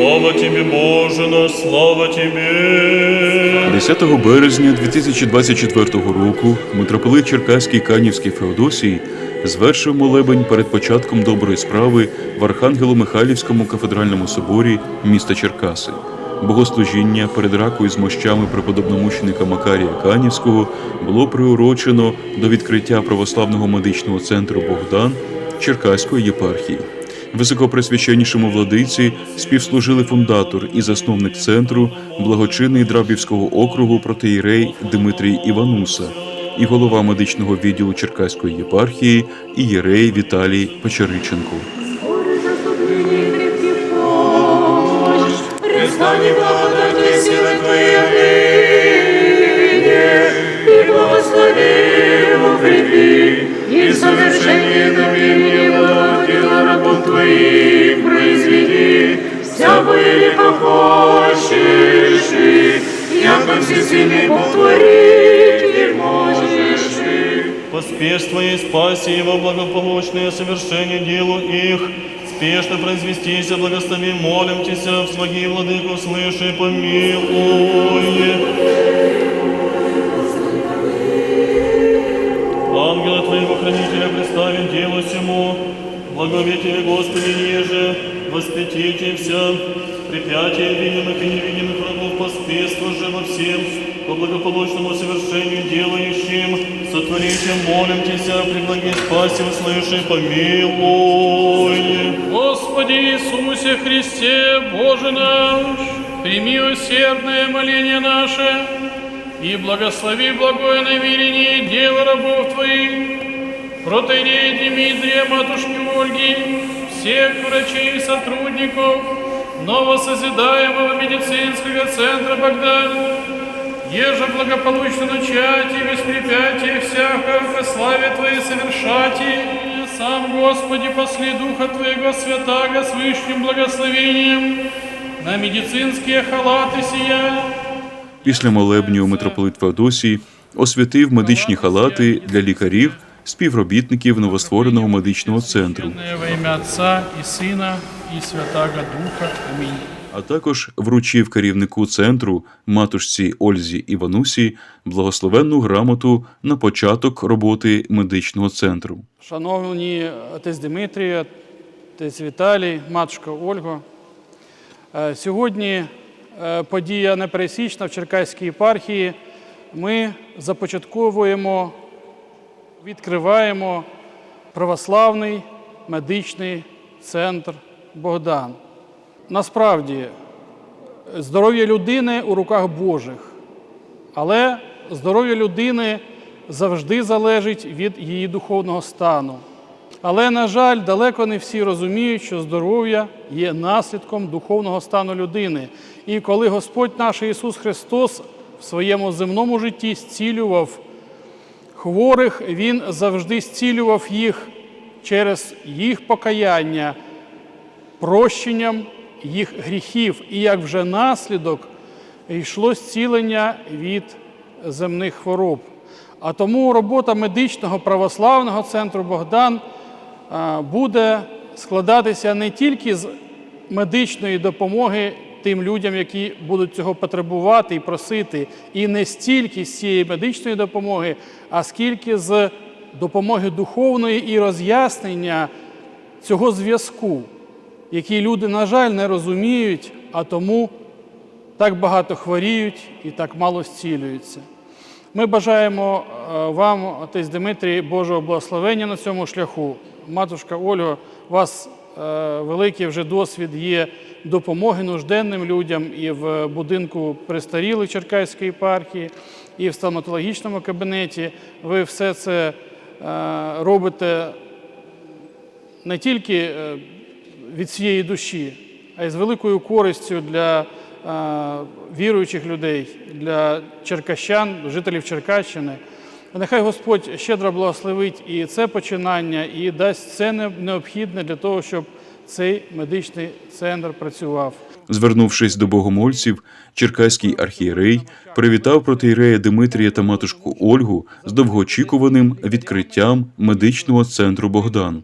Слава Тебе, Боже наш, слава Тебе. 10 березня 2024 року митрополит Черкаський Канівський Феодосій звершив молебень перед початком доброї справи в Архангело-Михайлівському кафедральному соборі міста Черкаси. Богослужіння перед ракою з мощами преподобномученика Макарія Канівського було приурочено до відкриття православного медичного центру Богдан Черкаської єпархії. Високопресвященнішому владиці співслужили фундатор і засновник центру, благочинний Драбівського округу протиєрей Дмитрій Івануса і голова медичного відділу Черкаської єпархії Ієрей Віталій Печериченко. Горе заступление крепких помощь, признание благодати силы Твоей ныне, и благослови, укрепи, рабов Твоих произведи, всякое либо хочешь, и яко всесильный Бог творить не можешь. Поспешь Твоей спаси его благополучное совершение делу их. Спешно произвестися, благослови, молим Тебя, в свои владыку слыши, помилуй. Благоветие Господи еже, воспятите вся, препятие видимых и невидимых врагов поспешство же во всем, по благополучному совершению делающим, сотворите, молим Тебя, при благой спасе, услыши, помилуй. Господи Иисусе Христе, Боже наш, прими усердное моление наше и благослови благое намерение дело рабов Твоих, протеерей Дмитрия, матушки Ольги, всех врачей и сотрудников новосозидаемого медицинского центра Богдан, еже благополучно начать и без препятия всякого ко славе Твоей совершать сам Господи после Духа Твоего святаго с вышним благословением на медицинские халаты сия, Після молебню митрополит Феодосій освятив медичні халати для лікарів, співробітників новоствореного медичного центру, Отца и Сына и Святаго Духа. Аминь. а також вручив керівнику центру матушці Ользі Іванусі благословенну грамоту на початок роботи медичного центру. Шановні отець Дмитрій, отець Віталій, матушка Ольго. е, Сьогодні е, подія непересічна в Черкаській єпархії. Ми започатковуємо, відкриваємо православний медичний центр Богдан. Насправді, здоров'я людини у руках Божих. Але здоров'я людини завжди залежить від її духовного стану. Але, на жаль, далеко не всі розуміють, що здоров'я є наслідком духовного стану людини. І коли Господь наш Ісус Христос в своєму земному житті зцілював хворих, Він завжди зцілював їх через їх покаяння, прощенням їх гріхів, і як вже наслідок йшло зцілення від земних хвороб. А тому робота медичного православного центру Богдан буде складатися не тільки з медичної допомоги тим людям, які будуть цього потребувати і просити, і не стільки з цієї медичної допомоги, а скільки з допомоги духовної і роз'яснення цього зв'язку, який люди, на жаль, не розуміють, а тому так багато хворіють і так мало зцілюються. Ми бажаємо е, вам, отець Дмитрій, Божого благословення на цьому шляху. Матушка Ольго, у вас великий вже досвід є допомоги нужденним людям і в будинку престарілих Черкаської єпархії, і в стоматологічному кабінеті. Ви все це е, робите не тільки е, від всієї душі, а й з великою користю для е, віруючих людей, для черкащан, жителів Черкащини. Нехай Господь щедро благословить і це починання, і дасть все необхідне для того, щоб цей медичний центр працював. Звернувшись до богомольців, черкаський архієрей привітав протиєрея Димитрія та матушку Ольгу з довгоочікуваним відкриттям медичного центру Богдан.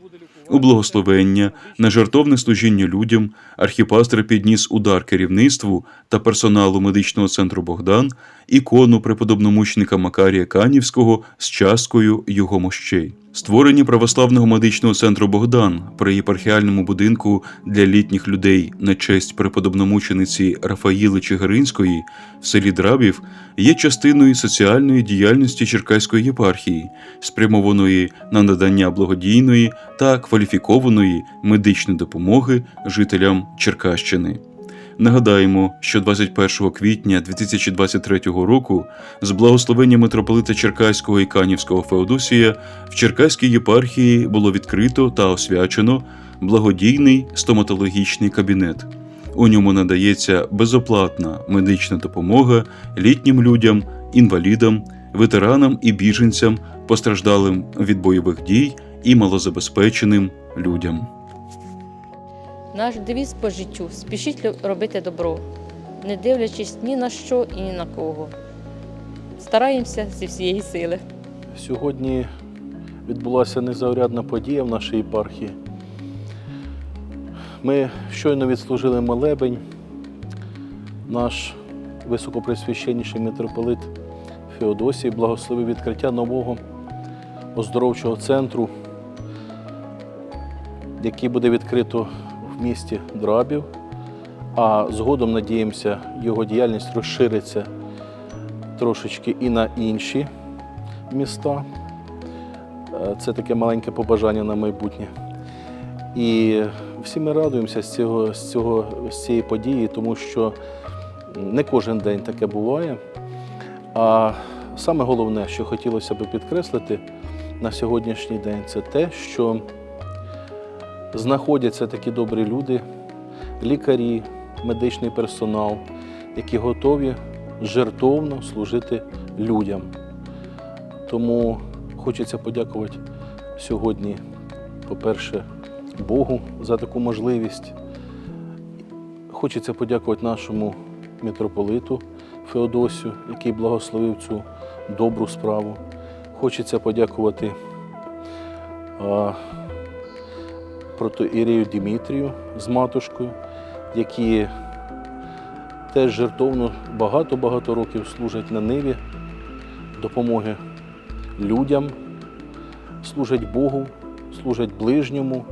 У благословення на жертовне служіння людям архіпастер підніс удар керівництву та персоналу медичного центру Богдан ікону преподобномучника Макарія Канівського з часткою його мощей. Створення православного медичного центру Богдан при єпархіальному будинку для літніх людей на честь преподобномучениці Рафаїли Чигиринської в селі Драбів є частиною соціальної діяльності Черкаської єпархії, спрямованої на надання благодійної та кваліфікованої медичної допомоги жителям Черкащини. Нагадаємо, що 21 квітня 2023 року з благословення митрополита Черкаського і Канівського Феодосія в Черкаській єпархії було відкрито та освячено благодійний стоматологічний кабінет. У ньому надається безоплатна медична допомога літнім людям, інвалідам, ветеранам і біженцям, постраждалим від бойових дій і малозабезпеченим людям. Наш девіз по життю спішіть робити добро, не дивлячись ні на що і ні на кого. Стараємося зі всієї сили. Сьогодні відбулася незаурядна подія в нашій єпархії. Ми щойно відслужили молебень. Наш високопресвященніший митрополит Феодосій благословив відкриття нового оздоровчого центру, який буде відкрито в місті Драбів. А згодом, надіємося, його діяльність розшириться трошечки і на інші міста. Е, Це таке маленьке побажання на майбутнє. І всі ми радуємося з, цього, з, цього, з цієї події, тому що не кожен день таке буває. А саме головне, що хотілося б підкреслити на сьогоднішній день, це те, що знаходяться такі добрі люди, лікарі, медичний персонал, які готові жертовно служити людям. Тому хочеться подякувати сьогодні, по-перше, Богу за таку можливість. Хочеться подякувати нашому митрополиту Феодосію, який благословив цю добру справу. Хочеться подякувати а, протоірею Дімітрію з матушкою, які теж жертовно багато-багато років служать на ниві допомоги людям, служать Богу, служать ближньому,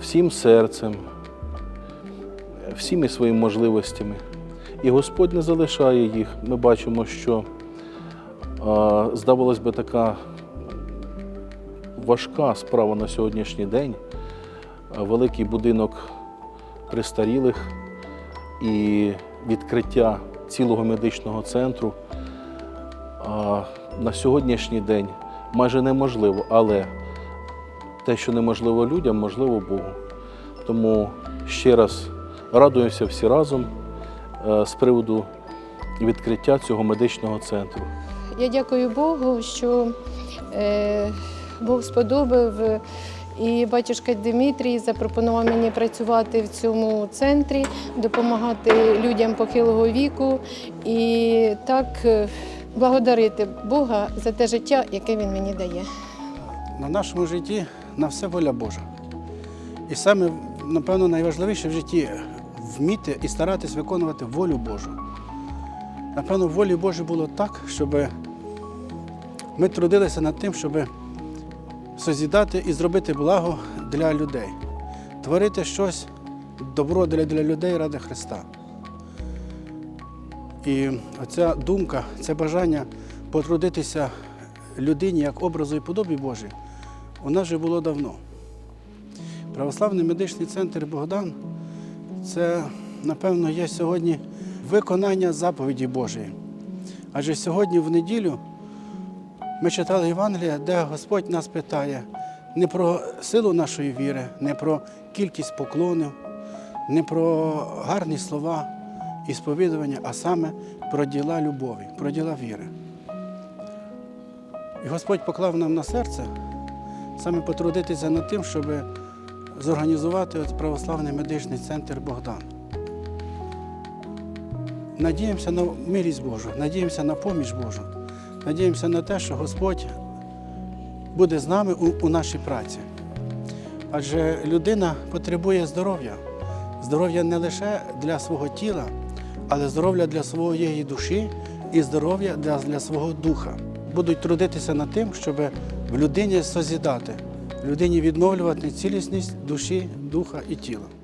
всім серцем, всіми своїми можливостями. І Господь не залишає їх. Ми бачимо, що здавалось би така важка справа на сьогоднішній день. Великий будинок престарілих і відкриття цілого медичного центру на сьогоднішній день майже неможливо, але те, що неможливо людям, можливо Богу. Тому ще раз радуємося всі разом е, з приводу відкриття цього медичного центру. Я дякую Богу, що е, Бог сподобав і батюшка Дмитрій запропонував мені працювати в цьому центрі, допомагати людям похилого віку і так е, благодарити Бога за те життя, яке він мені дає. На нашому житті на все воля Божа. І саме, напевно, найважливіше в житті вміти і старатись виконувати волю Божу. Напевно, волі Божій було так, щоб ми трудилися над тим, щоб созідати і зробити благо для людей, творити щось добро для, для людей ради Христа. І оця думка, це бажання потрудитися людині як образу і подобі Божій, нас вже було давно. Православний медичний центр Богдан це, напевно, є сьогодні виконання заповіді Божої. Адже сьогодні в неділю ми читали Євангелія, де Господь нас питає не про силу нашої віри, не про кількість поклонів, не про гарні слова і сповідування, а саме про діла любові, про діла віри. І Господь поклав нам на серце саме потрудитися над тим, щоб зорганізувати от православний медичний центр Богдан. Надіємося на милість Божу, надіємося на поміч Божу, надіємося на те, що Господь буде з нами у, у нашій праці. Адже людина потребує здоров'я. Здоров'я не лише для свого тіла, але здоров'я для своєї душі і здоров'я для, для свого духа. Будуть трудитися над тим, щоб в людині созідати, в людині відновлювати цілісність душі, духа і тіла.